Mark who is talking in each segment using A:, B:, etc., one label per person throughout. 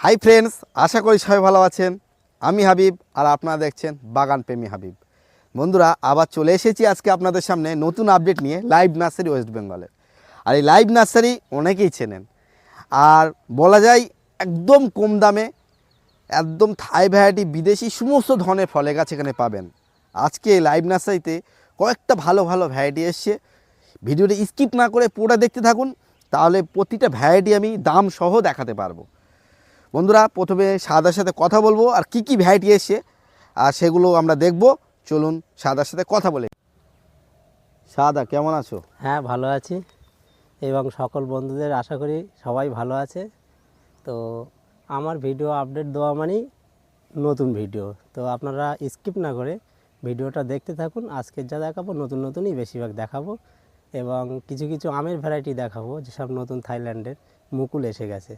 A: Hi friends আশা করি সবাই ভালো আছেন। আমি হাবিব আর আপনারা দেখছেন বাগান প্রেমী হাবিব। বন্ধুরা, আবার চলে এসেছি আজকে আপনাদের সামনে নতুন আপডেট নিয়ে লাইভ নার্সারি ওয়েস্ট বেঙ্গলে আর এই লাইভ নার্সারি অনেকেই চেনেন। আর বলা যায় একদম কম দামে, একদম থাই ভ্যারাইটি বিদেশি সমস্ত ধরনের ফলে গাছ এখানে পাবেন। আজকে লাইভ নার্সারিতে কয়েকটা ভালো ভালো ভ্যারাইটি এসছে। ভিডিওটি স্কিপ না করে পুরোটা দেখতে থাকুন, তাহলে প্রতিটা ভ্যারাইটি আমি দাম সহ দেখাতে পারব। বন্ধুরা, প্রথমে সাদার সাথে কথা বলব আর কি কি ভ্যারাইটি এসছে, আর সেগুলো আমরা দেখব। চলুন সাদার সাথে কথা বলে। সাদা, কেমন আছো?
B: হ্যাঁ ভালো আছি। এবং সকল বন্ধুদের আশা করি সবাই ভালো আছে। তো আমার ভিডিও আপডেট দেওয়া মানেই নতুন ভিডিও তো আপনারা স্কিপ না করে ভিডিওটা দেখতে থাকুন। আজকের যা দেখাবো, নতুন নতুনই বেশিরভাগ দেখাবো। এবং কিছু কিছু আমের ভ্যারাইটি দেখাবো, যেসব নতুন থাইল্যান্ডের। মুকুল এসে গেছে।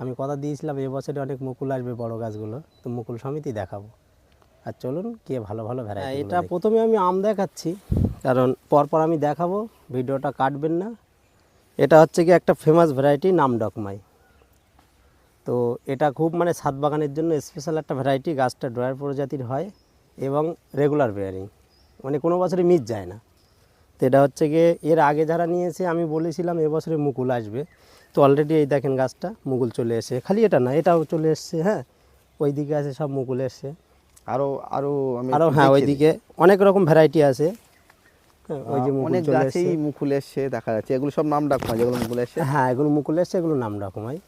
B: আমি কথা দিয়েছিলাম এবছরে অনেক মুকুল আসবে বড় গাছগুলো তো মুকুল সমিতি দেখাবো। আর চলুন কে ভালো ভালো ভ্যারাইটি এটা প্রথমে আমি আম দেখাচ্ছি কারণ পরপর আমি দেখাবো ভিডিওটা কাটবেন না। এটা হচ্ছে কি একটা ফেমাস ভ্যারাইটি নাম ডকমাই। তো এটা খুব মানে ছাদ বাগানের জন্য স্পেশাল একটা ভ্যারাইটি গাছটা ড্রয়ার প্রজাতির হয় এবং রেগুলার বেয়ারিং মানে কোনো বছরে মিস যায় না। তো এটা হচ্ছে গিয়ে এর আগে যারা নিয়েছে আমি বলেছিলাম এবছরে মুকুল আসবে। তো অলরেডি এই দেখেন গাছটা মুকুল চলে এসে খালি এটা না এটাও চলে এসছে হ্যাঁ? ওই দিকে আছে সব মুকুল এসছে।
A: আরও আরও
B: আরও
A: আরও
B: হ্যাঁ ওইদিকে অনেক রকম ভ্যারাইটি আছে। হ্যাঁ, ওই যে মুকুল
A: অনেক
B: চলে
A: গাছেই
B: এসছে।
A: মুকুল এসছে দেখা যাচ্ছে। এগুলো সব নাম ডাক যেগুলো মুকুল এসছে।
B: হ্যাঁ এগুলো মুকুল এসছে এগুলো নাম ডাকুমাই হয়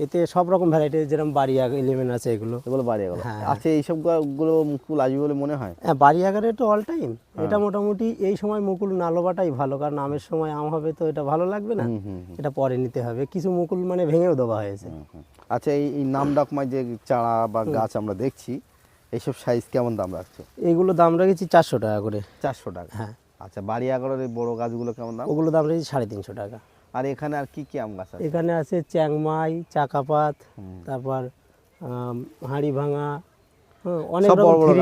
B: এতে সব রকম ভ্যারাইটি যেরকম বাড়িয়া এলিমেন্ট আছে এগুলো।
A: এগুলো বাড়ি গেলো।
B: হ্যাঁ।
A: আছে এইসব গা- গুলো মুকুল আসবে বলে মনে হয়?
B: হ্যাঁ বাড়ি আগারে তো অল টাইম এটা মোটামুটি এই সময় মুকুল না লোবাটাই ভালো কারণ আমের সময় আম হবে তো এটা ভালো লাগবে না। এটা পরে নিতে হবে। কিছু মুকুল মানে ভেঙেও দেওয়া হয়েছে।
A: আচ্ছা এই নাম ডাকমায় যে চারা বা গাছ আমরা দেখছি এইসব সাইজ কেমন দাম রাখছো?
B: এইগুলো দাম রেখেছি চারশো টাকা করে।
A: চারশো টাকা।
B: হ্যাঁ।
A: আচ্ছা বাড়ি এগারোর এই বড় গাছগুলো কেমন দাম?
B: ওগুলো দাম রেখেছি সাড়ে তিনশো টাকা।
A: আর এখানে আর কি কি আম গাছ আছে?
B: এখানে আছে চ্যাংমাই চাকাপাত তারপর হাঁড়ি ভাঙা হ্যাঁ, অনেক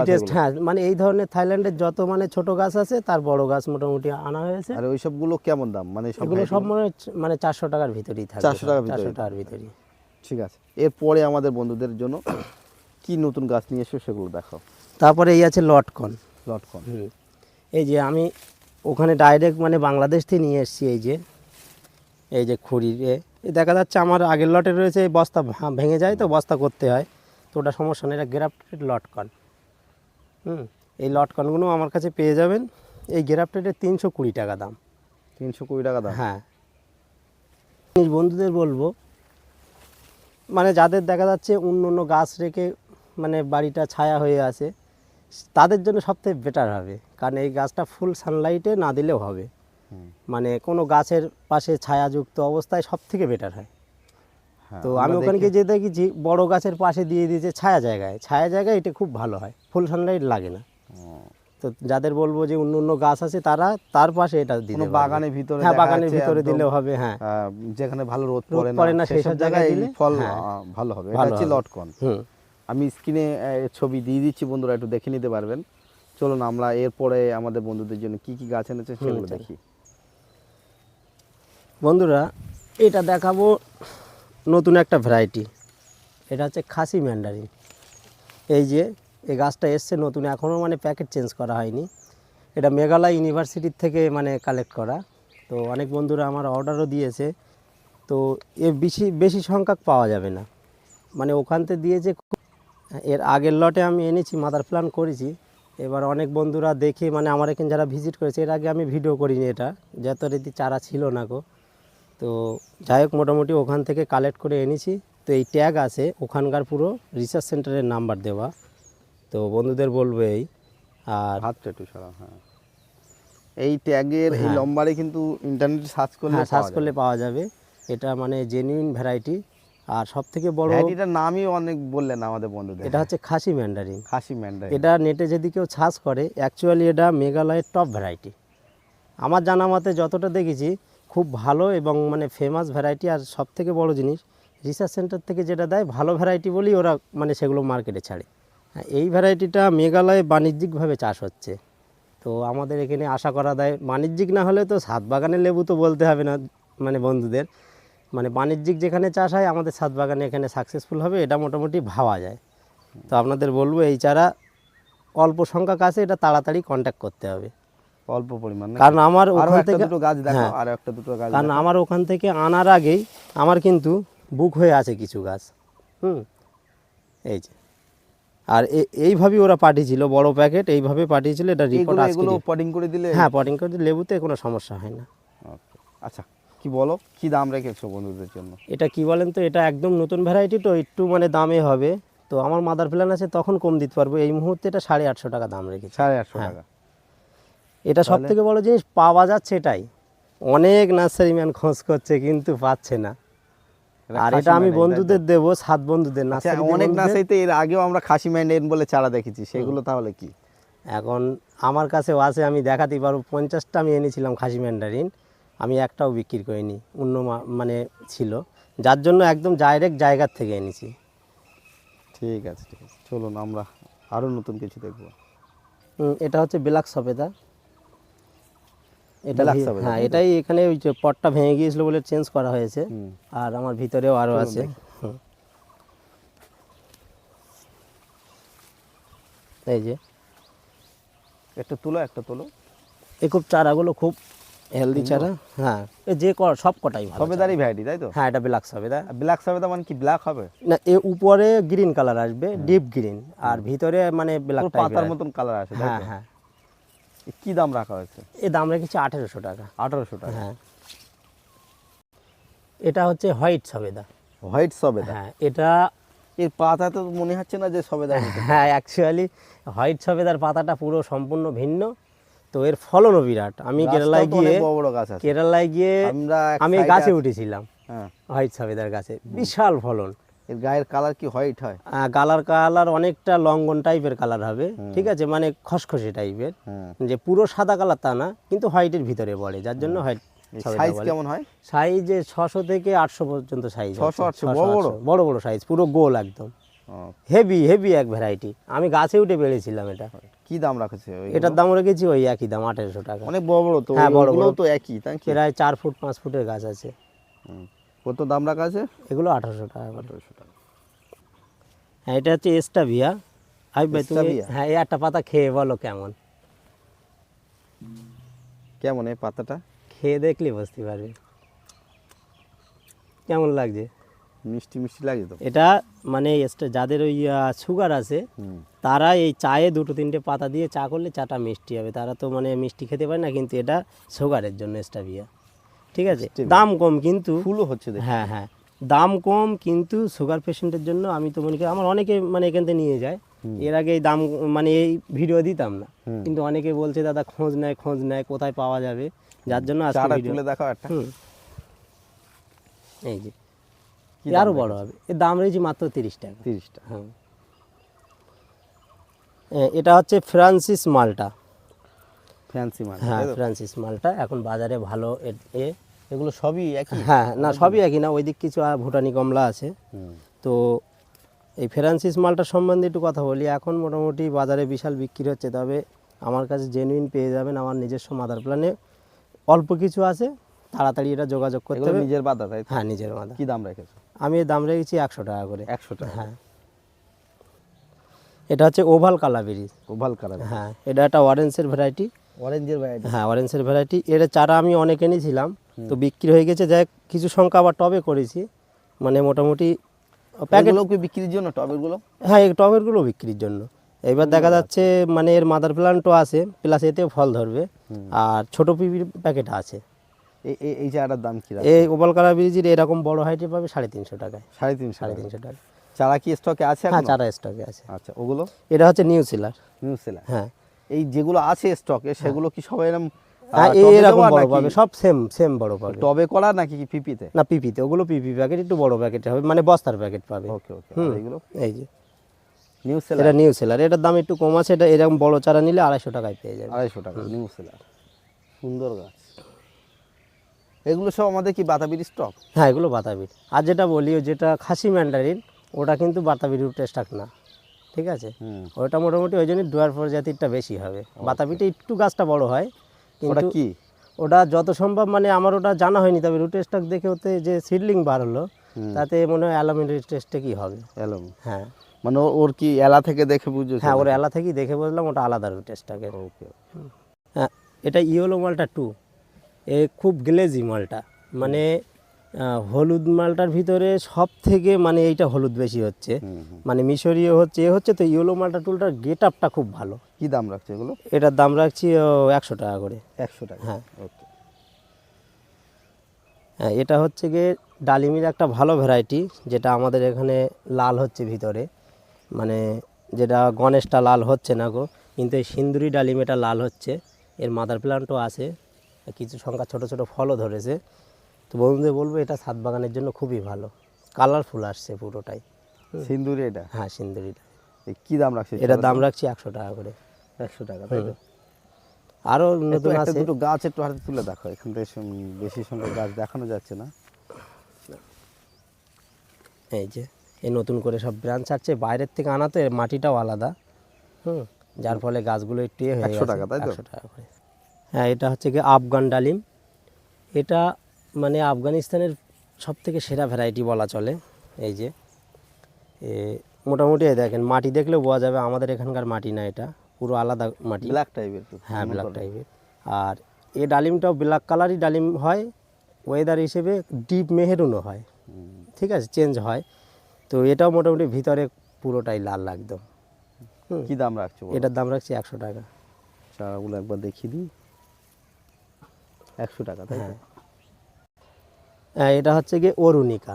B: টেস্ট হ্যাঁ মানে এই ধরনের থাইল্যান্ডের যত মানে ছোট গাছ আছে তার বড় গাছ মোটামুটি আনা হয়েছে।
A: আর ওই সবগুলো কেমন দাম? মানে সব
B: এগুলো
A: variety
B: সব? মনে মানে চারশো টাকার ভিতরেই থাকবে
A: 400 টাকার
B: চারশো টাকার ভিতরেই।
A: ঠিক আছে। এরপরে আমাদের বন্ধুদের জন্য কি নতুন গাছ নিয়ে এসো সেগুলো দেখাও।
B: তারপরে এই আছে লটকন।
A: লটকন।
B: এই যে আমি ওখানে ডাইরেক্ট মানে বাংলাদেশ থেকে নিয়ে এসেছি এই যে। এই যে খুঁড়ির এ দেখা যাচ্ছে আমার আগের লটে রয়েছে এই বস্তা ভেঙে যায় তো বস্তা করতে হয়। তো ওটা সমস্যা নেই এটা গ্রাফটেড লটকন হুম এই লটকনগুলো আমার কাছে পেয়ে যাবেন। এই গ্রাফটেডের তিনশো কুড়ি টাকা দাম।
A: তিনশো কুড়ি টাকা দাম?
B: হ্যাঁ। বন্ধুদের বলব মানে যাদের দেখা যাচ্ছে অন্য অন্য গাছ রেখে মানে বাড়িটা ছায়া হয়ে আছে তাদের জন্য সবথেকে বেটার হবে। কারণ এই গাছটা ফুল সানলাইটে না দিলেও হবে। মানে কোনো গাছের পাশে ছায়াযুক্ত অবস্থায় সব থেকে বেটার হয়।
A: হ্যাঁ,
B: তো আমি ওখানে গিয়ে যে দেখেছি বড় গাছের পাশে দিয়ে দিয়েছে ছায়া জায়গায়। ছায়া জায়গায় এটা খুব ভালো হয় ফুল সানলাইট লাগে না। তো যাদের বলব যে অন্য অন্য গাছ আছে তারা তার পাশে এটা পারবে।
A: বাগানের ভিতরে
B: হ্যাঁ বাগানের ভিতরে দিলেও হবে হ্যাঁ।
A: যেখানে ভালো রোদ পড়ে না
B: পড়ে না
A: সেসব জায়গায়
B: জায়গায় দিলে,
A: ফল
B: হ্যাঁ।
A: ভালো হবে। এটা হচ্ছে লটকন। আমি স্ক্রিনে ছবি দিয়ে দিচ্ছি বন্ধুরা একটু দেখে নিতে পারবেন। চলুন আমরা এরপরে আমাদের বন্ধুদের জন্য কি কি গাছ এনেছে সেগুলো দেখি।
B: বন্ধুরা, এটা দেখাবো নতুন একটা ভ্যারাইটি এটা হচ্ছে খাসি ম্যান্ডারিন এই যে, এই গাছটা এসছে নতুন, এখনও মানে প্যাকেট চেঞ্জ করা হয়নি। এটা মেঘালয় ইউনিভার্সিটির থেকে মানে কালেক্ট করা। তো অনেক বন্ধুরা আমার অর্ডারও দিয়েছে। তো এ বেশি বেশি সংখ্যক পাওয়া যাবে না। মানে ওখান থেকে দিয়েছে এর আগের লটে আমি এনেছি মাদার প্ল্যান করেছি। এবার অনেক বন্ধুরা দেখে মানে আমার এখানে যারা ভিজিট করেছে, এর আগে আমি ভিডিও করিনি এটা। যথারীতি চারা ছিল না গো। তো যাই হোক মোটামুটি ওখান থেকে কালেক্ট করে এনেছি। তো এই ট্যাগ আছে ওখানকার পুরো রিসার্চ সেন্টারের নাম্বার দেওয়া। তো বন্ধুদের বলব এই। আর
A: হাতটা একটু সরা হ্যাঁ। এই ট্যাগের এই
B: হ্যাঁ।
A: লম্বারে কিন্তু ইন্টারনেটে সার্চ করলে
B: হ্যাঁ সার্চ করলে পাওয়া যাবে। এটা মানে জেনুইন ভ্যারাইটি আর সব থেকে বড়
A: ভ্যারাইটিটার নামই অনেক বললেন আমাদের বন্ধুদের।
B: এটা হচ্ছে খাসি ম্যান্ডারিন
A: খাসি ম্যান্ডারি
B: এটা নেটে যদি কেউ সার্চ করে অ্যাকচুয়ালি এটা মেঘালয়ের টপ ভ্যারাইটি আমার জানা মতে যতটা দেখেছি খুব ভালো এবং মানে ফেমাস ভ্যারাইটি আর সব থেকে বড় জিনিস রিসার্চ সেন্টার থেকে যেটা দেয় ভালো ভ্যারাইটি বলেই ওরা মানে সেগুলো মার্কেটে ছাড়ে। হ্যাঁ, এই ভ্যারাইটিটা মেঘালয়ে বাণিজ্যিকভাবে চাষ হচ্ছে। তো আমাদের এখানে আশা করা দেয় বাণিজ্যিক না হলে তো সাত বাগানের লেবু তো বলতে হবে না মানে বন্ধুদের। মানে বাণিজ্যিক যেখানে চাষ হয় আমাদের ছাদ বাগানে এখানে সাকসেসফুল হবে এটা মোটামুটি ভাবা যায়। তো আপনাদের বলব এই চারা অল্প সংখ্যক আছে এটা তাড়াতাড়ি কন্ট্যাক্ট করতে হবে।
A: অল্প পরিমাণ
B: কারণ আমার ওখান থেকে
A: দুটো গাছ দেখো
B: হ্যাঁ।
A: আর একটা দুটো গাছ
B: কারণ আমার ওখান থেকে আনার আগেই আমার কিন্তু বুক হয়ে আছে কিছু গাছ। হুম? এই যে। আর এইভাবেই ওরা পাঠিয়েছিল বড় প্যাকেট এইভাবে পাঠিয়েছিল এটা রিপোর্ট
A: এগুলো পটিং করে দিলে
B: হ্যাঁ পটিং করে দিলে লেবুতে কোনো সমস্যা হয় না।
A: আচ্ছা কি বলো? কি দাম রেখেছো বন্ধুদের জন্য?
B: এটা কি বলেন তো এটা একদম নতুন ভ্যারাইটি তো একটু মানে দামে হবে। তো আমার মাদার প্ল্যান আছে তখন কম দিতে পারব। এই মুহূর্তে এটা সাড়ে আটশো টাকা দাম রেখেছি।
A: সাড়ে আটশো
B: হ্যাঁ।
A: টাকা।
B: এটা সব থেকে বড় জিনিস পাওয়া যাচ্ছে এটাই। অনেক নার্সারি ম্যান খোঁজ করছে কিন্তু পাচ্ছে না। আর এটা আমি? বন্ধুদের দেবো সাত বন্ধুদের
A: আচ্ছা,
B: নার্সারি
A: অনেক নার্সারিতে এর আগেও আমরা খাসি ম্যান্ডেন বলে চারা দেখেছি সেগুলো তাহলে কি?
B: এখন আমার কাছেও আছে আমি দেখাতেই পারব পঞ্চাশটা আমি এনেছিলাম খাসি ম্যান্ডারিন আমি একটাও বিক্রি করিনি অন্য মানে ছিল যার জন্য একদম ডাইরেক্ট জায়গার থেকে এনেছি।
A: ঠিক আছে ঠিক আছে চলুন আমরা আরও নতুন কিছু দেখব।
B: হুম, এটা হচ্ছে ব্ল্যাক সফেদা। এটা হ্যাঁ এটাই এখানে ওই যে পটটা ভেঙে গিয়েছিল বলে চেঞ্জ করা হয়েছে। আর আমার ভিতরেও আরও আছে। এই যে।
A: একটা তুলো একটা তুলো।
B: এই খুব চারাগুলো খুব হেলদি চারা। হ্যাঁ যে সব কটাই।
A: সবেদারি ভ্যারাইটি তাই তো?
B: হ্যাঁ এটা ব্ল্যাক সবেদা
A: ব্ল্যাক সবেদা মানে কি ব্ল্যাক হবে?
B: না এ উপরে গ্রিন কালার আসবে ডিপ গ্রিন আর ভিতরে মানে ব্ল্যাক
A: পাতার মতন কালার তাই
B: হ্যাঁ হ্যাঁ।
A: কি দাম রাখা হয়েছে?
B: এ দাম রেখেছি আঠেরোশো টাকা।
A: আঠারোশো টাকা।
B: হ্যাঁ। এটা হচ্ছে হোয়াইট সবেদা।
A: হোয়াইট সবেদা?
B: হ্যাঁ এটা
A: এর পাতা তো মনে হচ্ছে না যে সবেদা
B: হ্যাঁ অ্যাকচুয়ালি হোয়াইট সবেদার পাতাটা পুরো সম্পূর্ণ ভিন্ন। তো এর ফলনও বিরাট। আমি কেরালায় গিয়ে
A: বড় বড় গাছ
B: কেরালায় গিয়ে
A: আমরা
B: আমি গাছে উঠেছিলাম
A: হ্যাঁ।
B: হোয়াইট সবেদার গাছে। বিশাল ফলন।
A: এর গায়ের কালার কি হোয়াইট হয়?
B: কালার কালার অনেকটা লঙ্ঘন টাইপের কালার হবে ঠিক আছে? মানে খসখসে টাইপের যে পুরো সাদা কালার তা না কিন্তু হোয়াইটের ভিতরে পড়ে যার জন্য হোয়াইট
A: সাইজ কেমন হয়?
B: সাইজে ছশো থেকে আটশো পর্যন্ত সাইজ
A: 600, 800, বড় বড়?
B: বড় বড় সাইজ পুরো গোল একদম। হেভি হেভি এক ভ্যারাইটি আমি গাছে উঠে পেরেছিলাম এটা।
A: কি দাম রাখেছে
B: এটার দাম রেখেছি ওই একই দাম আঠেরোশো টাকা।
A: অনেক বড় বড় তো
B: হ্যাঁ, বড় বড়।
A: তো একই
B: প্রায় চার ফুট পাঁচ ফুটের গাছ আছে।
A: কত দাম রাখা আছে?
B: এগুলো আঠারোশো টাকা
A: আঠারোশো টাকা।
B: হ্যাঁ এটা হচ্ছে এস্টাভিয়া। হাই ভাই তুমি হ্যাঁ এই একটা পাতা খেয়ে বলো কেমন।
A: কেমন এই পাতাটা?
B: খেয়ে দেখলে বুঝতে পারবে। কেমন লাগছে?
A: মিষ্টি মিষ্টি লাগে তো।
B: এটা মানে যাদের ওই সুগার আছে তারা এই চায়ে দুটো তিনটে পাতা দিয়ে চা করলে চাটা মিষ্টি হবে। তারা তো মানে মিষ্টি খেতে পারে না কিন্তু এটা সুগারের জন্য স্টাভিয়া ঠিক আছে? দাম কম কিন্তু
A: ফুলও হচ্ছে
B: হ্যাঁ হ্যাঁ। দাম কম কিন্তু সুগার পেশেন্টের জন্য আমি তো মনে করি আমার অনেকে মানে এখান থেকে নিয়ে যায়। এর আগে এই দাম মানে এই ভিডিও দিতাম না। কিন্তু অনেকে বলছে দাদা খোঁজ নেয় খোঁজ নেয় কোথায় পাওয়া যাবে? যার জন্য
A: তুলে দেখাও একটা।
B: এই যে। আরও বড় হবে। এর দাম রয়েছে মাত্র তিরিশ টাকা।
A: তিরিশটা
B: হ্যাঁ। এটা হচ্ছে ফ্রান্সিস মালটা
A: ফ্যান্সি মানে
B: হ্যাঁ ফ্রান্সিস মালটা এখন বাজারে ভালো এ
A: এগুলো সবই একই?
B: হ্যাঁ না সবই একই না ওই দিক কিছু আর ভুটানি কমলা আছে। তো এই ফ্রান্সিস মালটা সম্বন্ধে একটু কথা বলি। এখন মোটামুটি বাজারে বিশাল বিক্রি হচ্ছে তবে আমার কাছে জেনুইন পেয়ে যাবেন আমার নিজস্ব মাদার প্ল্যানে অল্প কিছু আছে তাড়াতাড়ি এটা যোগাযোগ করতে হবে।
A: নিজের বাদা তাই
B: হ্যাঁ নিজের মাদা
A: কি দাম রেখেছো?
B: আমি এর দাম রেখেছি একশো টাকা করে।
A: একশো টাকা
B: হ্যাঁ। এটা হচ্ছে ওভাল কালাবেরি।
A: ওভাল কালার
B: হ্যাঁ এটা একটা অরেঞ্জের ভ্যারাইটি
A: অরেঞ্জের ভ্যারাইটি
B: হ্যাঁ অরেঞ্জের ভ্যারাইটি এটা চারা আমি অনেক এনেছিলাম। তো বিক্রি হয়ে গেছে যাই কিছু সংখ্যা আবার টবে করেছি। মানে মোটামুটি প্যাকেট
A: প্যাকেট বিক্রির জন্য টবেরগুলো
B: হ্যাঁ এই টবেরগুলো বিক্রির জন্য। এবার দেখা যাচ্ছে মানে এর মাদার প্ল্যান্টও আছে প্লাস এতেও ফল ধরবে। আর ছোট পিপির প্যাকেট আছে।
A: এই এই- চারাটার দাম কি
B: এই ওভাল কালার ব্রিজের এরকম বড় হাইটে পাবে সাড়ে তিনশো টাকায়।
A: সাড়ে তিনশো
B: সাড়ে তিনশো টাকা।
A: চারা কি স্টকে আছে
B: হ্যাঁ চারা স্টকে আছে।
A: আচ্ছা ওগুলো?
B: এটা হচ্ছে নিউ সিলার
A: নিউ সেলার
B: হ্যাঁ।
A: এই যেগুলো আছে স্টকে সেগুলো কি সবাই এরকম
B: হ্যাঁ এরকম বড় পাবে সব সেম সেম বড় পাবে
A: টবে করা নাকি পিপিতে?
B: না পিপিতে ওগুলো পিপি প্যাকেট একটু বড় প্যাকেট হবে মানে বস্তার প্যাকেট পাবে।
A: ওকে ওকে। এগুলো?
B: এই যে।
A: নিউ সেলার
B: এটা নিউ সেলার এটার দাম একটু কম আছে এটা এরকম বড় চারা নিলে আড়াইশো টাকায় পেয়ে যাবে।
A: আড়াইশো টাকা নিউ সেলার সুন্দর গাছ। এগুলো সব আমাদের কি বাতাবির স্টক
B: হ্যাঁ এগুলো বাতাবির। আর যেটা বলি যেটা খাসি ম্যান্ডারিন ওটা কিন্তু বাতাবির টেস্টাক না ঠিক আছে? ওটা মোটামুটি ওই জন্য ডুয়ার প্রজাতিরটা বেশি হবে। বাতাবিটা একটু গাছটা বড় হয়
A: ওটা কি?
B: ওটা যত সম্ভব মানে আমার ওটা জানা হয়নি তবে রুট স্টক দেখে ওতে যে সিডলিং বার হলো তাতে মনে হয় অ্যালামিন টেস্টে কি হবে।
A: অ্যালাম
B: হ্যাঁ।
A: মানে ওর কি এলা থেকে দেখে বুঝবে
B: হ্যাঁ ওর এলা থেকেই দেখে বুঝলাম ওটা আলাদা রুট স্টকের
A: ওকে
B: হ্যাঁ এটা ইয়েলো মালটা টু এ খুব গ্লেজি মালটা মানে হলুদ মালটার ভিতরে সব থেকে মানে এইটা হলুদ বেশি হচ্ছে। মানে মিশরীয় হচ্ছে এ হচ্ছে তো ইয়েলো মালটা টুলটার গেট আপটা খুব ভালো।
A: কি দাম রাখছে এগুলো?
B: এটার দাম রাখছি একশো টাকা করে।
A: একশো টাকা?
B: হ্যাঁ।
A: ওকে।
B: হ্যাঁ এটা হচ্ছে গিয়ে ডালিমির একটা ভালো ভ্যারাইটি যেটা আমাদের এখানে লাল হচ্ছে ভিতরে। মানে যেটা গণেশটা লাল হচ্ছে না গো কিন্তু এই সিন্দুরি ডালিম এটা লাল হচ্ছে। এর মাদার প্লান্টও আছে কিছু সংখ্যা ছোট ছোট ফলও ধরেছে। তো বন্ধুদের বলব এটা ছাদ বাগানের জন্য খুবই ভালো। কালারফুল আসছে পুরোটাই।
A: সিন্দুরি এটা?
B: হ্যাঁ সিন্দুরিটা।
A: এ কি দাম রাখছে
B: এটার দাম রাখছি একশো টাকা করে।
A: একশো টাকা তাই তো?
B: আরও নতুন আছে।
A: দুটো গাছ একটু হাতে তুলে দেখো এখান থেকে বেশি সুন্দর গাছ দেখানো যাচ্ছে না।
B: এই যে এই নতুন করে সব ব্রাঞ্চ আসছে বাইরের থেকে আনাতে মাটিটাও আলাদা। হুম। যার ফলে গাছগুলো একটু ইয়ে হয়ে
A: 100
B: গেছে।
A: টাকা, তাই তো?
B: একশো টাকা করে। হ্যাঁ এটা হচ্ছে কি আফগান ডালিম। এটা মানে আফগানিস্তানের সব থেকে সেরা ভ্যারাইটি বলা চলে এই যে। এ মোটামুটি দেখেন মাটি দেখলেও বোঝা যাবে আমাদের এখানকার মাটি না এটা পুরো আলাদা মাটি।
A: ব্ল্যাক টাইপের
B: হ্যাঁ ব্ল্যাক টাইপের আর এই ডালিমটাও ব্ল্যাক কালারই ডালিম হয় ওয়েদার হিসেবে ডিপ মেহেরুনও হয় ঠিক আছে চেঞ্জ হয়। তো এটাও মোটামুটি ভিতরে পুরোটাই লাল একদম।
A: কি দাম রাখছো
B: এটার দাম রাখছি একশো টাকা।
A: চারাগুলো একবার দেখিয়ে দিই। একশো টাকা তাই
B: হ্যাঁ। হ্যাঁ এটা হচ্ছে গিয়ে অরুণিকা।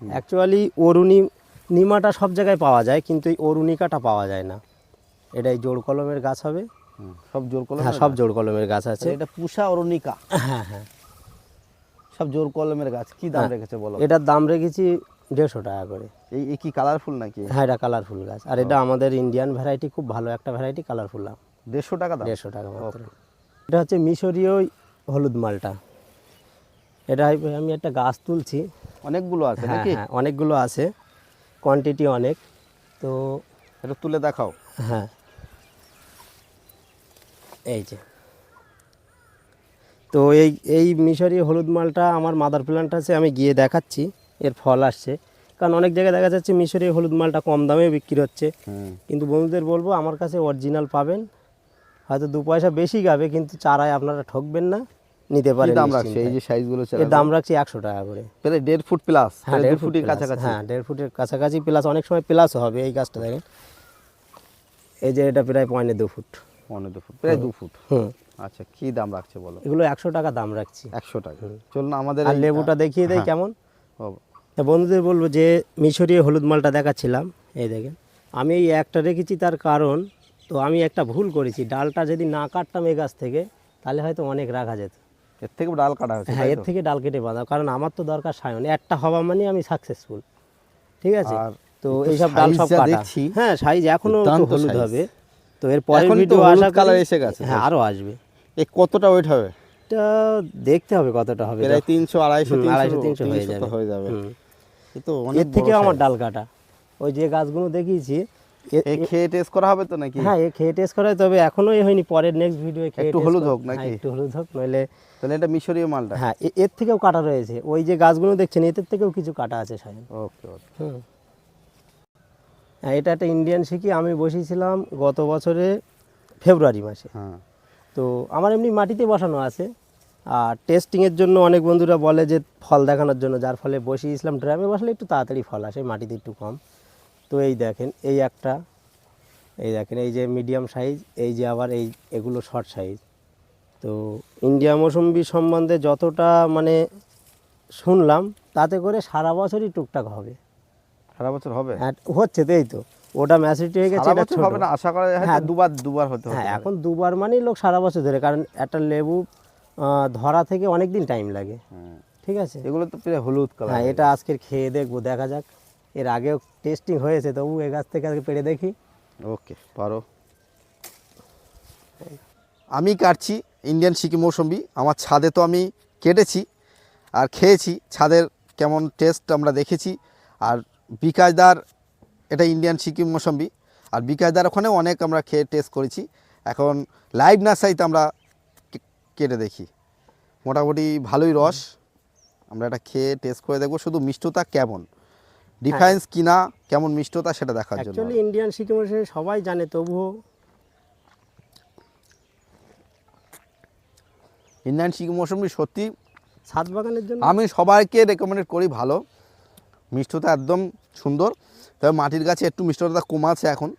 B: অ্যাকচুয়ালি অরুণি নিমাটা সব জায়গায় পাওয়া যায় কিন্তু এই অরুণিকাটা পাওয়া যায় না। এটাই জোর কলমের গাছ হবে।
A: সব জোর কলম
B: হ্যাঁ সব জোড় কলমের গাছ আছে।
A: এটা পুষা অরুণিকা।
B: হ্যাঁ হ্যাঁ।
A: সব জোর কলমের গাছ। কি দাম
B: হ্যাঁ।
A: রেখেছে বলো?
B: এটার দাম রেখেছি দেড়শো টাকা করে।
A: এই কি কালারফুল নাকি?
B: হ্যাঁ এটা কালারফুল গাছ। আর এটা আমাদের ইন্ডিয়ান ভ্যারাইটি খুব ভালো একটা ভ্যারাইটি কালারফুল
A: দেড়শো টাকা দাম?
B: দেড়শো টাকা মাত্র। এটা হচ্ছে মিশরীয় হলুদ মালটা। এটা আমি একটা গাছ তুলছি।
A: অনেকগুলো আছে
B: হ্যাঁ
A: নাকি?
B: হ্যাঁ অনেকগুলো আছে। কোয়ান্টিটি অনেক তো
A: এটা তুলে দেখাও।
B: হ্যাঁ। এই যে। তো এই এই মিশরি হলুদ মালটা আমার মাদার প্ল্যান্ট আছে আমি গিয়ে দেখাচ্ছি এর ফল আসছে। কারণ অনেক জায়গায় দেখা যাচ্ছে মিশরি হলুদ মালটা কম দামে বিক্রি হচ্ছে। কিন্তু বন্ধুদের বলব আমার কাছে অরিজিনাল পাবেন। হয়তো দু পয়সা বেশি গাবে কিন্তু চারায় আপনারা ঠকবেন না। নিতে
A: কি
B: পারেন
A: দাম রাখছে? এই। যে সাইজগুলো
B: এর দাম রাখছি একশো টাকা করে।
A: প্রায় দেড় ফুট প্লাস
B: হ্যাঁ দেড় ফুট
A: ফুটের কাছাকাছি।
B: হ্যাঁ দেড় ফুটের কাছাকাছি প্লাস অনেক সময় প্লাসও হবে এই গাছটা দেখেন এই যে এটা প্রায় পয়েন্ট দু ফুট।
A: পনেরো দু ফুট প্রায় দু ফুট।
B: হুম।
A: আচ্ছা কি দাম রাখছে বলো?
B: এগুলো একশো টাকা দাম রাখছি।
A: একশো টাকা। চলুন আমাদের
B: আর লেবুটা দেখিয়ে দেয়
A: হ্যাঁ।
B: কেমন বন্ধুদের বলব যে মিশরীয় হলুদ মালটা দেখাচ্ছিলাম। এই দেখেন। আমি এই একটা রেখেছি তার কারণ তো আমি একটা ভুল করেছি। ডালটা যদি না কাটতাম এই গাছ থেকে তাহলে হয়তো অনেক রাখা যেত।
A: এর থেকে ডাল কাটা হয়েছে
B: হ্যাঁ এর থেকে ডাল কেটে বাঁধা কারণ আমার তো দরকার সায়ন। একটা হওয়া মানে আমি সাকসেসফুল ঠিক আছে?
A: আর
B: তো এইসব ডাল সব কাটা।
A: দেখছি,
B: হ্যাঁ সাইজ
A: এখনও
B: হলুদ হবে। তো এর পরের ভিডিও
A: colour
B: করি
A: এসে গেছে,
B: হ্যাঁ আরও আসবে।
A: এই কতটা ওয়েট হবে?
B: এটা দেখতে হবে কতটা হবে
A: প্রায় তিনশো আড়াইশো
B: হুম, আড়াইশো,
A: তিনশো
B: তিনশো হয়ে
A: তিনশো তো
B: যাবে।
A: হয়ে যাবে। এ তো অনেক
B: এর থেকে আমার ডাল কাটা। ওই যে গাছগুলো দেখিয়েছি এ-
A: এ খেয়ে টেস্ট করা হবে তো নাকি?
B: হ্যাঁ এ খেয়ে টেস্ট করা তবে এখনও এ হয়নি পরের নেক্সট ভিডিও
A: একটু হলুদ হোক
B: হ্যাঁ,
A: নাকি?
B: একটু হলুদ হোক নইলে
A: তাহলে এটা মিশরীয় মালটা?
B: হ্যাঁ এর থেকেও কাটা রয়েছে। ওই যে গাছগুলো দেখছেন এদের থেকেও কিছু কাটা আছে সায়ন
A: ওকে ওকে।
B: হুম। হ্যাঁ এটা একটা ইন্ডিয়ান শিখি আমি বসিয়েছিলাম গত বছরে ফেব্রুয়ারি মাসে।
A: হ্যাঁ।
B: তো আমার এমনি মাটিতে বসানো আছে। আর টেস্টিংয়ের জন্য অনেক বন্ধুরা বলে যে ফল দেখানোর জন্য যার ফলে বসিয়েছিলাম ড্রামে বসলে একটু তাড়াতাড়ি ফল আসে মাটিতে একটু কম। তো এই দেখেন এই একটা এই দেখেন এই যে মিডিয়াম সাইজ এই যে আবার এই এগুলো শর্ট সাইজ। তো ইন্ডিয়া মৌসুম্বি সম্বন্ধে যতটা মানে শুনলাম তাতে করে সারা বছরই টুকটাক হবে।
A: সারা বছর হবে?
B: হ্যাঁ হচ্ছে তো এই তো। ওটা ম্যাচুরিটি হয়ে গেছে এটা
A: হবে না আশা করা যায়
B: হ্যাঁ।
A: দুবার দুবার হতে
B: হ্যাঁ
A: হবে।
B: এখন দুবার মানেই লোক সারা বছর ধরে কারণ একটা লেবু ধরা থেকে অনেক দিন টাইম লাগে। ঠিক আছে?
A: এগুলো তো প্রায় হলুদ কালার
B: হ্যাঁ এটা আজকের খেয়ে দেখব দেখা যাক। এর আগেও টেস্টিং হয়েছে তবু এ গাছ থেকে আজকে পেড়ে দেখি।
A: ওকে পারো। আমি কাটছি ইন্ডিয়ান সিকি মৌসুম্বি। আমার ছাদে তো আমি কেটেছি আর খেয়েছি। ছাদের কেমন টেস্ট আমরা দেখেছি। আর বিকাশদার এটা ইন্ডিয়ান সিকিম মৌসুম্বি। আর বিকাশদার ওখানে অনেক আমরা খেয়ে টেস্ট করেছি। এখন লাইভ নার্সারিতে আমরা কেটে দেখি। মোটামুটি ভালোই রস। আমরা এটা খেয়ে টেস্ট করে দেখব শুধু মিষ্টতা কেমন। ডিফারেন্স কিনা কেমন মিষ্টতা সেটা দেখার জন্য
B: ইন্ডিয়ান সিকিম সবাই জানে তবুও
A: ইন্ডিয়ান শিখ মৌসুমি সত্যি
B: ছাদ বাগানের জন্য?
A: আমি সবাইকে রেকমেন্ড করি ভালো। মিষ্টতা একদম সুন্দর। তবে মাটির গাছে একটু মিষ্টতা কম আছে এখন।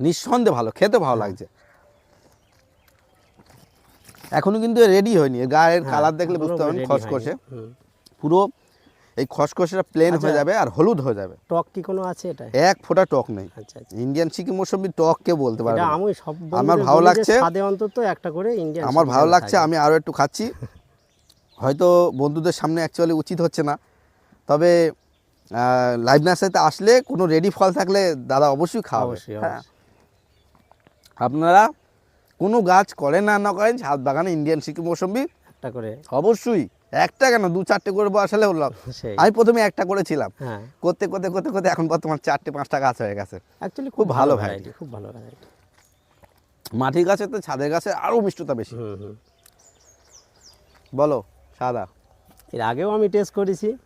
A: নিঃসন্দেহে ভালো খেতে ভালো লাগছে। এখনও কিন্তু রেডি হয়নি। গায়ের
B: হ্যাঁ,
A: কালার দেখলে বুঝতে পারবেন খসখসে। পুরো এই খসখসেটা প্লেন হয়ে
B: আচ্ছা।
A: যাবে আর হলুদ হয়ে যাবে।
B: টক কি কোনো আছে এটা
A: এক ফোঁটা টক নেই।
B: আচ্ছা আচ্ছা।
A: ইন্ডিয়ান সিকিম মৌসুমি টক কে বলতে পারবে
B: এটা আমি সব
A: আমার ভালো লাগছে।
B: ছাদে অন্তত একটা করে ইন্ডিয়ান
A: আমার ভালো লাগছে আমি আরও একটু খাচ্ছি। হয়তো বন্ধুদের সামনে অ্যাকচুয়ালি উচিত হচ্ছে না। তবে লাইভ নার্সারিতে আসলে কোনো রেডি ফল থাকলে দাদা অবশ্যই খাওয়াবে।
B: অবশ্যই
A: হ্যাঁ। আপনারা কোনো গাছ করেন না না করেন ছাদ বাগানে ইন্ডিয়ান সিকিম মৌসুমি
B: একটা করে।
A: অবশ্যই একটা কেন? দু চারটে করে বসালে হলো আমি প্রথমে একটা করেছিলাম।
B: হ্যাঁ।
A: করতে করতে করতে করতে এখন বর্তমান চারটে পাঁচটা গাছ হয়ে গেছে।
B: অ্যাকচুয়ালি
A: খুব ভালো।
B: ভ্যারাইটি খুব ভালো ভ্যারাইটি
A: মাটির গাছে তো ছাদের গাছে আরও মিষ্টতা বেশি। বলো সাদা।
B: এর আগেও আমি টেস্ট করেছি।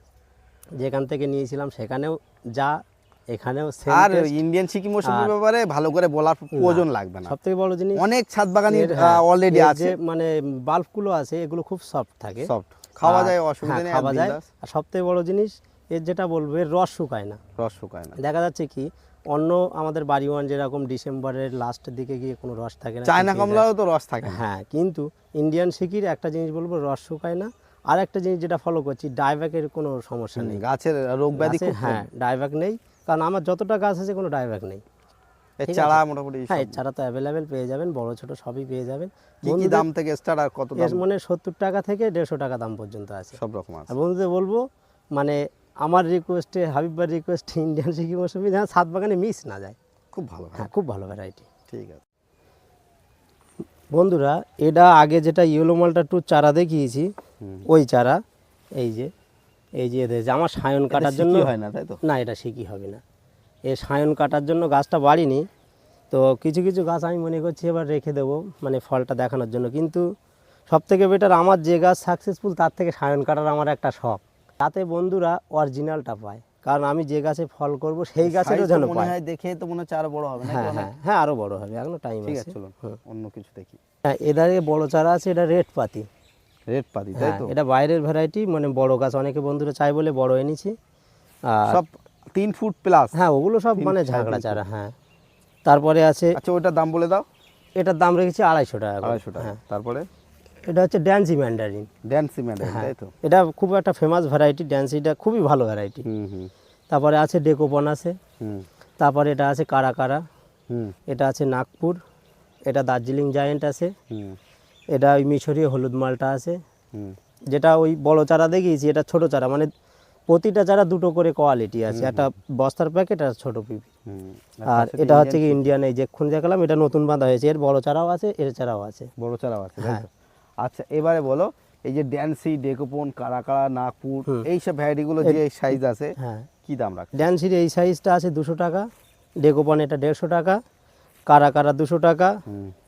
B: যেখান থেকে নিয়েছিলাম সেখানেও যা এখানেও
A: আর ইন্ডিয়ান সিকিম
B: আর-
A: ব্যাপারে ভালো করে বলার প্রয়োজন লাগবে না।
B: সব থেকে বড় জিনিস
A: অনেক ছাদ
B: বাগানের
A: অলরেডি আছে।
B: মানে বাল্বগুলো আছে এগুলো খুব সফট থাকে।
A: সফট খাওয়া যায় অসুবিধা
B: হ্যাঁ,
A: নেই
B: খাওয়া যায়। আর সব থেকে বড় জিনিস এর যেটা বলব রস শুকায় না।
A: রস শুকায় না।
B: দেখা যাচ্ছে কি অন্য আমাদের বাড়ি ওয়ান যেরকম ডিসেম্বরের লাস্টের দিকে গিয়ে কোনো রস থাকে না
A: চায়না কমলাও তো রস থাকে
B: হ্যাঁ কিন্তু ইন্ডিয়ান সিকির একটা জিনিস বলব রস শুকায় না। আর একটা জিনিস যেটা ফলো করছি ডাইব্যাকের কোনো সমস্যা নেই।
A: গাছের রোগ ব্যাধি
B: হ্যাঁ ডাইব্যাক নেই। কারণ আমার যতটা গাছ আছে কোনো ডাইব্যাক নেই।
A: চারা মোটামুটি
B: হ্যাঁ
A: সব-
B: তো অ্যাভেলেবেল পেয়ে যাবেন বড় ছোট সবই পেয়ে যাবেন।
A: কি কি দাম থেকে স্টার্ট আর কত দাম?
B: মানে সত্তর টাকা থেকে দেড়শো টাকা দাম পর্যন্ত আছে।
A: সব রকম আছে।
B: বন্ধুদের বলব মানে আমার রিকোয়েস্টে হাবিববার রিকোয়েস্টে ইন্ডিয়ান সিকি মৌসুমি যেন সাত বাগানে মিস না যায়।
A: খুব ভালো
B: হ্যাঁ খুব ভালো ভ্যারাইটি
A: ঠিক আছে।
B: বন্ধুরা এটা আগে যেটা ইয়েলো মালটা টু চারা দেখিয়েছি ওই চারা এই যে এই যে আমার সায়ন কাটার জন্য
A: হয় না তাই তো?
B: না এটা শিখি হবে না। এ সায়ন কাটার জন্য গাছটা বাড়িনি। তো কিছু কিছু গাছ আমি মনে করছি এবার রেখে দেবো মানে ফলটা দেখানোর জন্য। কিন্তু সব থেকে বেটার আমার যে গাছ সাকসেসফুল তার থেকে সায়ন কাটার আমার একটা শখ। তাতে বন্ধুরা অরিজিনালটা পায়। কারণ আমি যে গাছে ফল করব সেই গাছেরও যেন
A: মনে হয় দেখে তো মনে হচ্ছে আরও বড় হবে
B: হ্যাঁ হ্যাঁ হ্যাঁ আরও বড় হবে এখনও টাইম
A: ঠিক
B: আছে।
A: চলুন অন্য কিছু দেখি।
B: হ্যাঁ এদারে বড় চারা আছে এটা রেড পাতি।
A: রেড পাতি তাই
B: হ্যাঁ
A: তো?
B: এটা বাইরের ভ্যারাইটি মানে বড় গাছ অনেকে বন্ধুরা চাই বলে বড় এনেছি। আর
A: সব তিন ফুট প্লাস
B: হ্যাঁ ওগুলো সব মানে ঝাঁকড়া চারা হ্যাঁ। তারপরে আছে
A: আচ্ছা ওইটার দাম বলে দাও।
B: এটার দাম রেখেছি আড়াইশো টাকা করে।
A: আড়াইশো টাকা।
B: হ্যাঁ।
A: তারপরে?
B: এটা হচ্ছে ড্যান্সি ম্যান্ডারিন
A: ড্যান্স
B: হ্যাঁ।
A: তাই তো?
B: এটা খুব একটা ফেমাস ভ্যারাইটি ড্যান্সিটা খুবই ভালো ভ্যারাইটি
A: হুম হুম।
B: তারপরে আছে ডেকোপন আছে।
A: হুম।
B: তারপরে এটা আছে কারাকারা
A: হুম।
B: এটা আছে নাগপুর এটা দার্জিলিং জায়েন্ট আছে।
A: হুম।
B: এটা ওই মিশরীয় হলুদ মালটা আছে।
A: হুম।
B: যেটা ওই বড় চারা দেখিয়েছি এটা ছোট চারা। মানে প্রতিটা চারা দুটো করে কোয়ালিটি আছে। একটা বস্তার প্যাকেট আর ছোট পিপি
A: হুম
B: আর এটা হচ্ছে কি ইন্ডিয়ান এই যে এক্ষুনি দেখালাম এটা নতুন বাঁধা হয়েছে। এর বড় চারাও আছে এর চারাও আছে।
A: বড় চারাও আছে
B: হ্যাঁ।
A: আচ্ছা এবারে বলো এই যে ড্যান্সি ডেকোপন কারাকারা নাগপুর। এইসব ভ্যারাইটিগুলো যে সাইজ আছে
B: হ্যাঁ।
A: কি দাম রাখে
B: ড্যান্সির এই সাইজটা আছে দুশো টাকা ডেকোপন এটা দেড়শো টাকা কারা কারা দুশো টাকা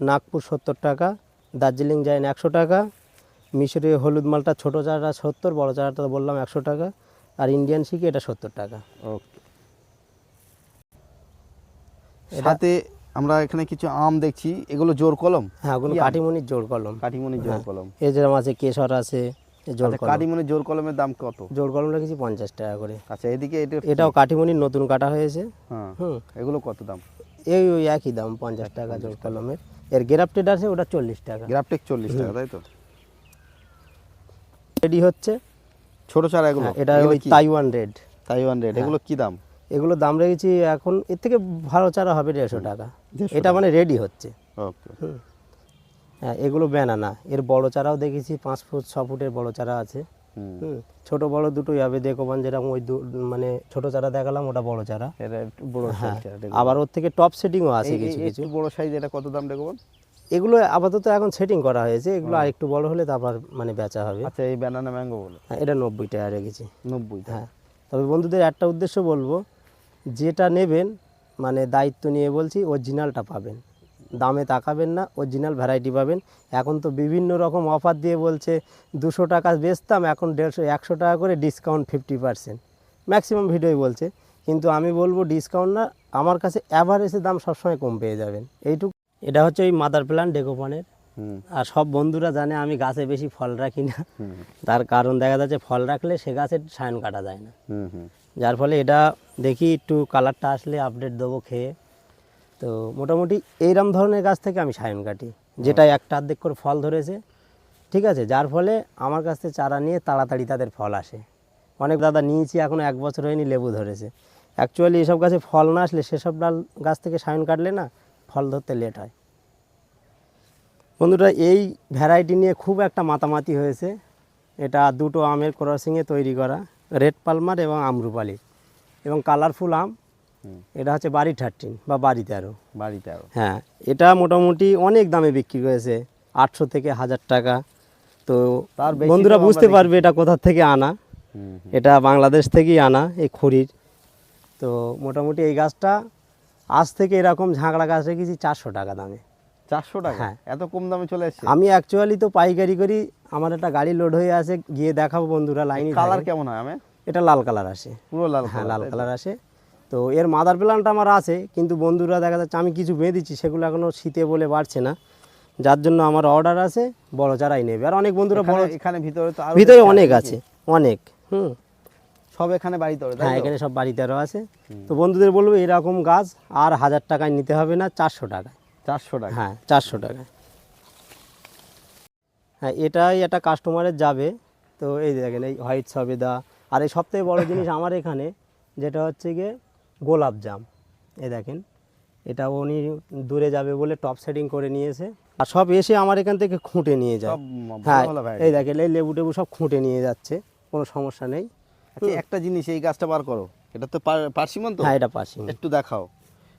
B: নাগপুর সত্তর টাকা দার্জিলিং জাইন একশো টাকা মিশরে হলুদ মালটা ছোটো চারাটা সত্তর বড় চারাটা বললাম একশো টাকা আর ইন্ডিয়ান শিখি এটা সত্তর টাকা।
A: ওকে সাথে আমরা এখানে কিছু আম দেখছি এগুলো জোর কলম?
B: হ্যাঁ ওগুলো? কাটিমনির জোর কলম।
A: কাটিমনি জোর
B: হ্যাঁ।
A: কলম।
B: এই যেরকম আছে কেশর আছে জোর
A: আচ্ছা
B: কলম।
A: কাটিমনি জোর কলমের দাম কত?
B: জোর কলম রেখেছি পঞ্চাশ টাকা করে।
A: আচ্ছা এদিকে এটা
B: এটাও কাটিমনির নতুন কাটা হয়েছে।
A: হ্যাঁ।
B: হুম।
A: এগুলো কত দাম?
B: এই ওই একই দাম পঞ্চাশ টাকা জোর কলমের। এর গ্রাফটেড আছে ওটা চল্লিশ টাকা।
A: গ্রাফটেক চল্লিশ টাকা তাই তো?
B: রেডি হচ্ছে।
A: ছোট চারা এগুলো?
B: হ্যাঁ, এটা ওই? তাইওয়ান রেড
A: তাইওয়ান রেড এগুলো কি দাম?
B: এগুলো দাম রেখেছি এখন এর থেকে ভালো চারা হবে দেড়শো টাকা। এটা মানে রেডি হচ্ছে।
A: ওকে।
B: হ্যাঁ এগুলো ব্যানানা এর বড় চারাও দেখেছি পাঁচ ফুট ছ ফুটের বড় চারা আছে। ছোট বড় দুটোই হবে দেখোবান যেরকম ওই দু- মানে ছোট চারা দেখালাম ওটা বড় চারা।
A: এটা একটু বড়
B: হ্যাঁ আবার ওর থেকে টপ সেটিংও আছে কিছু কিছু।
A: বড় সাইজ এটা কত দাম দেখবেন
B: এগুলো আপাতত এখন সেটিং করা হয়েছে। এগুলো আর একটু বড় হলে তারপর মানে বেচা হবে।
A: আচ্ছা এই ব্যানানা ম্যাঙ্গো বলো?
B: হ্যাঁ এটা নব্বই টাকা রেখেছি।
A: নব্বই
B: হ্যাঁ তবে বন্ধুদের একটা উদ্দেশ্য বলব যেটা নেবেন মানে দায়িত্ব নিয়ে বলছি অরিজিনালটা পাবেন। দামে তাকাবেন না অরিজিনাল ভ্যারাইটি পাবেন। এখন তো বিভিন্ন রকম অফার দিয়ে বলছে দুশো টাকা বেচতাম এখন দেড়শো একশো টাকা করে ডিসকাউন্ট ফিফটি পার্সেন্ট ম্যাক্সিমাম ভিডিওই বলছে। কিন্তু আমি বলব ডিসকাউন্ট না আমার কাছে অ্যাভারেজের দাম সবসময় কম পেয়ে যাবেন। এইটুকু এটা হচ্ছে ওই মাদার প্ল্যান্ট ডেকোপানের আর সব বন্ধুরা জানে আমি গাছে বেশি ফল রাখি না। তার কারণ দেখা যাচ্ছে ফল রাখলে সে গাছের সায়ন কাটা যায় না।
A: হুম হুম।
B: যার ফলে এটা দেখি একটু কালারটা আসলে আপডেট দেবো খেয়ে। তো মোটামুটি এইরকম ধরনের গাছ থেকে আমি সায়ন কাটি যেটা একটা অর্ধেক করে ফল ধরেছে। ঠিক আছে? যার ফলে আমার কাছ থেকে চারা নিয়ে তাড়াতাড়ি তাদের ফল আসে। অনেক দাদা নিয়েছি এখনও এক বছর হয়নি লেবু ধরেছে। অ্যাকচুয়ালি এসব গাছে ফল না আসলে সেসব ডাল গাছ থেকে সায়ন কাটলে না ফল ধরতে লেট হয়। বন্ধুরা এই ভ্যারাইটি নিয়ে খুব একটা মাতামাতি হয়েছে। এটা দুটো আমের ক্রসিংয়ে তৈরি করা রেড পালমার এবং আমরুপালি। এবং কালারফুল আম এটা হচ্ছে বাড়ি থার্টিন বা বাড়ি তেরো।
A: বাড়িতে আরও
B: হ্যাঁ এটা মোটামুটি অনেক দামে বিক্রি হয়েছে আটশো থেকে হাজার টাকা। তো
A: তার
B: বন্ধুরা বুঝতে পারবে এটা কোথা থেকে আনা। এটা বাংলাদেশ থেকেই আনা এই খড়ির। তো মোটামুটি এই গাছটা আজ থেকে এরকম ঝাঁকড়া গাছ রেখেছি চারশো টাকা দামে।
A: চারশো টাকা?
B: হ্যাঁ।
A: এত কম দামে চলে এসছে?
B: আমি অ্যাকচুয়ালি তো পাইকারি করি আমার একটা গাড়ি লোড হয়ে আছে গিয়ে দেখাবো বন্ধুরা লাইনে
A: কালার কেমন হয় আমি
B: এটা লাল কালার আসে।
A: পুরো লাল
B: হ্যাঁ লাল কালার আসে। তো এর মাদার প্ল্যান্ট আমার আছে কিন্তু বন্ধুরা দেখা যাচ্ছে আমি কিছু বেঁধেছি সেগুলো এখনও শীতে বলে বাড়ছে না। যার জন্য আমার অর্ডার আছে বড় চারাই নেবে। আর অনেক বন্ধুরা বড়
A: এখানে- এখানে ভিতরে তো
B: ভিতরে অনেক আছে অনেক। হুম।
A: সব এখানে বাড়িতে
B: হ্যাঁ এখানে সব বাড়িতে আরও আছে। তো বন্ধুদের বলব এরকম গাছ আর হাজার টাকায় নিতে হবে না চারশো টাকায়।
A: চারশো টাকা?
B: হ্যাঁ চারশো টাকায়। হ্যাঁ এটাই একটা কাস্টমারের যাবে। তো এই দেখেন এই হোয়াইট সবেদা। আর এই সবথেকে বড় জিনিস আমার এখানে যেটা হচ্ছে গিয়ে গোলাপ জাম। এই দেখেন এটা উনি দূরে যাবে বলে টপ সেটিং করে নিয়েছে। আর সব এসে আমার এখান থেকে খুঁটে নিয়ে যায়। হ্যাঁ এই দেখেন এই লেবু টেবু সব খুঁটে নিয়ে যাচ্ছে কোনো সমস্যা নেই।
A: আচ্ছা একটা জিনিস এই গাছটা বার করো। এটা তো পার্সিমন তো?
B: হ্যাঁ এটা পাশি
A: একটু দেখাও।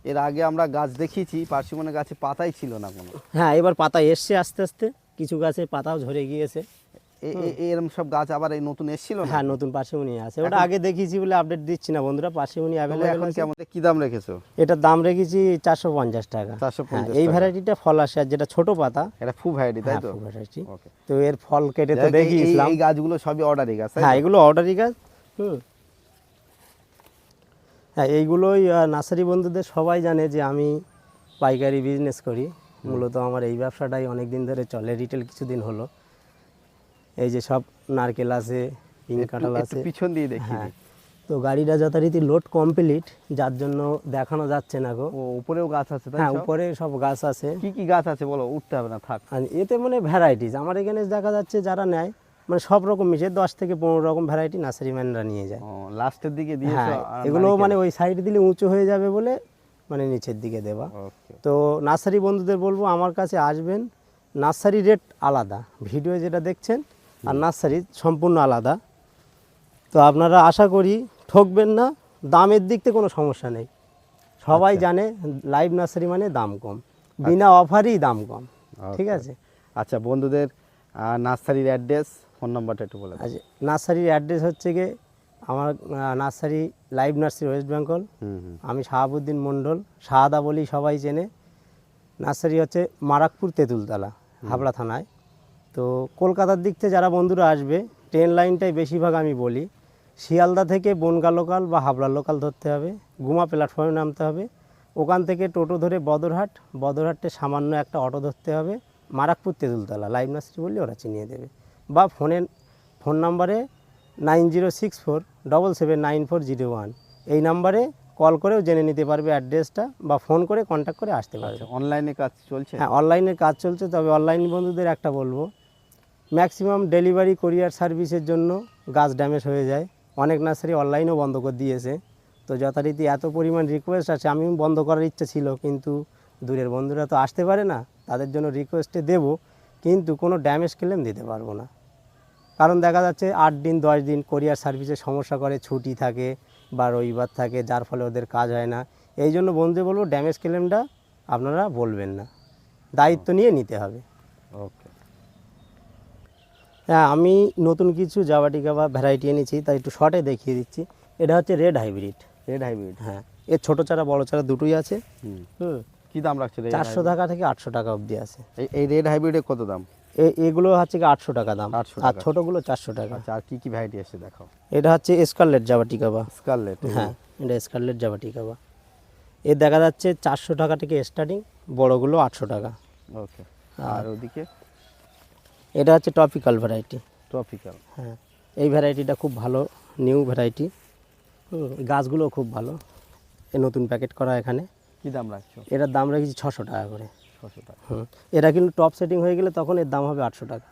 A: এর আগে আমরা গাছ দেখিয়েছি পার্সিমনের গাছে পাতাই ছিল না কোনো।
B: হ্যাঁ এবার পাতা এসছে আস্তে আস্তে। কিছু গাছে পাতাও ঝরে গিয়েছে।
A: এ- এ- এরম সব গাছ আবার এই নতুন এসেছিল
B: হ্যাঁ নতুন পাশিমনি আছে। ওটা আগে দেখিয়েছি বলে আপডেট দিচ্ছি না বন্ধুরা
A: তবে
B: অ্যাভেলেবেল
A: এখন
B: আছে।
A: কেমন? কি দাম রেখেছো?
B: এটার দাম রেখেছি চারশো পঞ্চাশ টাকা।
A: 450
B: হ্যাঁ, এই ভ্যারাইটিটা ফল আসে আর যেটা ছোট পাতা
A: এটা খুব ভ্যারাইটি তাই তো?
B: ভ্যারাইটি
A: ওকে
B: তো এর ফল কেটে তো দেখিয়েছিলাম।
A: এই গাছগুলো সবই অর্ডারি গাছ
B: হ্যাঁ এগুলো অর্ডারি গাছ। হুম। হ্যাঁ এইগুলোই নার্সারি বন্ধুদের সবাই জানে যে আমি পাইকারি বিজনেস করি। মূলত আমার এই ব্যবসাটাই অনেক দিন ধরে চলে রিটেল কিছুদিন হলো। এই যে সব নারকেল আছে পিঙ্ক কাঁঠাল আছে।
A: পিছন দিয়ে দেখি।
B: হ্যাঁ তো গাড়িটা যথারীতি লোড কমপ্লিট যার জন্য দেখানো যাচ্ছে না গো।
A: ও উপরেও গাছ আছে
B: হ্যাঁ উপরে সব গাছ আছে।
A: কি কি গাছ আছে বলো উঠতে হবে না থাক।
B: এতে মানে ভ্যারাইটিস আমার এখানে দেখা যাচ্ছে যারা নেয় মানে সব রকম মিশে দশ থেকে পনেরো রকম ভ্যারাইটি নার্সারি ম্যানরা নিয়ে যায়।
A: লাস্টের দিকে দিয়েছ
B: হ্যাঁ এগুলো মানে ওই সাইড দিলে উঁচু হয়ে যাবে বলে মানে নিচের দিকে দেওয়া। তো নার্সারি বন্ধুদের বলব আমার কাছে আসবেন নার্সারি রেট আলাদা। ভিডিও যেটা দেখছেন আর নার্সারি সম্পূর্ণ আলাদা। তো আপনারা আশা করি ঠকবেন না দামের দিক থেকে কোনো সমস্যা নেই। সবাই জানে লাইভ নার্সারি মানে দাম কম। বিনা অফারই দাম কম। ঠিক আছে?
A: আচ্ছা বন্ধুদের নার্সারির অ্যাড্রেস ফোন নাম্বারটা একটু বলে
B: আচ্ছা নার্সারির অ্যাড্রেস হচ্ছে গিয়ে আমার nursery live nursery west Bengal. আমি শাহাবুদ্দিন মণ্ডল শাহাদা বলি সবাই চেনে। নার্সারি হচ্ছে মারাকপুর তেঁতুলতলা হাবড়া থানায়। তো কলকাতার দিক থেকে যারা বন্ধুরা আসবে ট্রেন লাইনটাই বেশিরভাগ আমি বলি। শিয়ালদা থেকে বনগা লোকাল বা হাবড়া লোকাল ধরতে হবে গুমা প্ল্যাটফর্মে নামতে হবে। ওখান থেকে টোটো ধরে বদরহাট বদরহাটে সামান্য একটা অটো ধরতে হবে। মারাকপুর তেঁতুলতলা লাইভ নার্সারি বললে ওরা চিনিয়ে দেবে। বা ফোনে ফোন নাম্বারে nine zero six four double seven nine four zero one. এই নাম্বারে কল করেও জেনে নিতে পারবে অ্যাড্রেসটা বা ফোন করে কন্ট্যাক্ট করে আসতে পারবে।
A: আচ্ছা অনলাইনে কাজ চলছে?
B: হ্যাঁ অনলাইনের কাজ চলছে তবে অনলাইন বন্ধুদের একটা বলব ম্যাক্সিমাম ডেলিভারি কোরিয়ার সার্ভিসের জন্য গাছ ড্যামেজ হয়ে যায়। অনেক নার্সারি অনলাইনও বন্ধ করে দিয়েছে। তো যথারীতি এত পরিমাণ রিকোয়েস্ট আছে আমি বন্ধ করার ইচ্ছা ছিল কিন্তু দূরের বন্ধুরা তো আসতে পারে না তাদের জন্য রিকোয়েস্টে দেব কিন্তু কোনো ড্যামেজ ক্লেম দিতে পারব না। কারণ দেখা যাচ্ছে আট দিন দশ দিন কোরিয়ার সার্ভিসে সমস্যা করে ছুটি থাকে বা রবিবার থাকে যার ফলে ওদের কাজ হয় না। এই জন্য বন্ধু বলব ড্যামেজ ক্লেমটা আপনারা বলবেন না। দায়িত্ব নিয়ে নিতে হবে।
A: ওকে
B: হ্যাঁ আমি নতুন কিছু জাবাটিকা বা ভ্যারাইটি এনেছি তাই একটু শর্টে দেখিয়ে দিচ্ছি। এটা হচ্ছে রেড হাইব্রিড
A: রেড হাইব্রিড
B: হ্যাঁ এর ছোটো চারা বড় চারা দুটোই আছে।
A: হুম।
B: হুম।
A: কি দাম রাখছে
B: চারশো টাকা থেকে আটশো টাকা অবধি আছে।
A: এই- রেড হাইব্রিডের কত দাম?
B: এগুলো হচ্ছে কি আটশো টাকা দাম।
A: 800
B: আর। ছোটোগুলো চারশো টাকা।
A: আচ্ছা আর কি কি ভ্যারাইটি আছে দেখাও?
B: এটা হচ্ছে স্কারলেট জাবা টিকাবা
A: স্কারলেট
B: হ্যাঁ এটা স্কারলেট জাবা টিকাবা এ দেখা যাচ্ছে চারশো টাকা থেকে স্টার্টিং বড়গুলো আটশো টাকা।
A: ওকে আর ওদিকে?
B: এটা হচ্ছে টপিক্যাল ভ্যারাইটি
A: ট্রপিক্যাল
B: হ্যাঁ এই ভ্যারাইটিটা খুব ভালো নিউ ভ্যারাইটি গাছগুলো খুব ভালো। এ নতুন প্যাকেট করা এখানে।
A: কি দাম রাখছো?
B: এটার দাম রেখেছি ছশো টাকা করে।
A: ছশো টাকা।
B: হুম। এটা কিন্তু টপ সেটিং হয়ে গেলে তখন এর দাম হবে আটশো টাকা।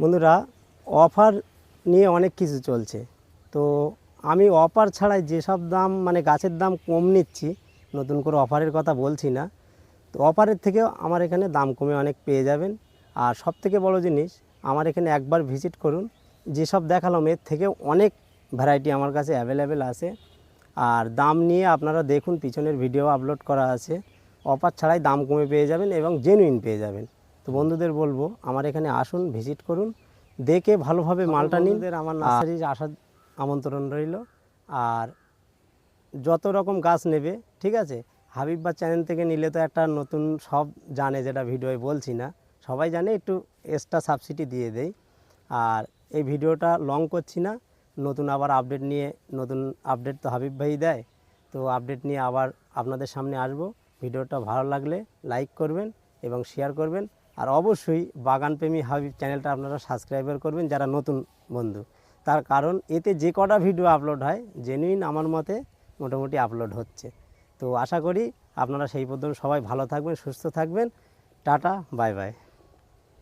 B: বন্ধুরা অফার নিয়ে অনেক কিছু চলছে। তো আমি অফার ছাড়াই যেসব দাম মানে গাছের দাম কম নিচ্ছি নতুন করে অফারের কথা বলছি না তো অফারের থেকেও আমার এখানে দাম কমে অনেক পেয়ে যাবেন। আর সব থেকে বড় জিনিস আমার এখানে একবার ভিজিট করুন। যেসব দেখালাম এর থেকে অনেক ভ্যারাইটি আমার কাছে অ্যাভেলেবেল আছে। আর দাম নিয়ে আপনারা দেখুন পিছনের ভিডিও আপলোড করা আছে। অফার ছাড়াই দাম কমে পেয়ে যাবেন এবং জেনুইন পেয়ে যাবেন। তো বন্ধুদের বলব আমার এখানে আসুন ভিজিট করুন দেখে ভালোভাবে মালটা নিন। আমার নার্সারি আসার আমন্ত্রণ রইল। আর যত রকম গাছ নেবে ঠিক আছে? হাবিব বা চ্যানেল থেকে নিলে তো একটা নতুন সব জানে যেটা ভিডিওয় বলছি না। সবাই জানে একটু এক্সট্রা সাবসিডি দিয়ে দেই। আর এই ভিডিওটা লং করছি না। নতুন আবার আপডেট নিয়ে নতুন আপডেট তো হাবিব ভাই দেয়। তো আপডেট নিয়ে আবার আপনাদের সামনে আসব। ভিডিওটা ভালো লাগলে লাইক করবেন এবং শেয়ার করবেন। আর অবশ্যই বাগানপ্রেমী হাবিব চ্যানেলটা আপনারা সাবস্ক্রাইবার করবেন যারা নতুন বন্ধু। তার কারণ এতে যে কটা ভিডিও আপলোড হয় জেনুইন আমার মতে মোটামুটি আপলোড হচ্ছে। তো আশা করি আপনারা সেই পর্যন্ত সবাই ভালো থাকবেন, সুস্থ থাকবেন। Tata, bye bye.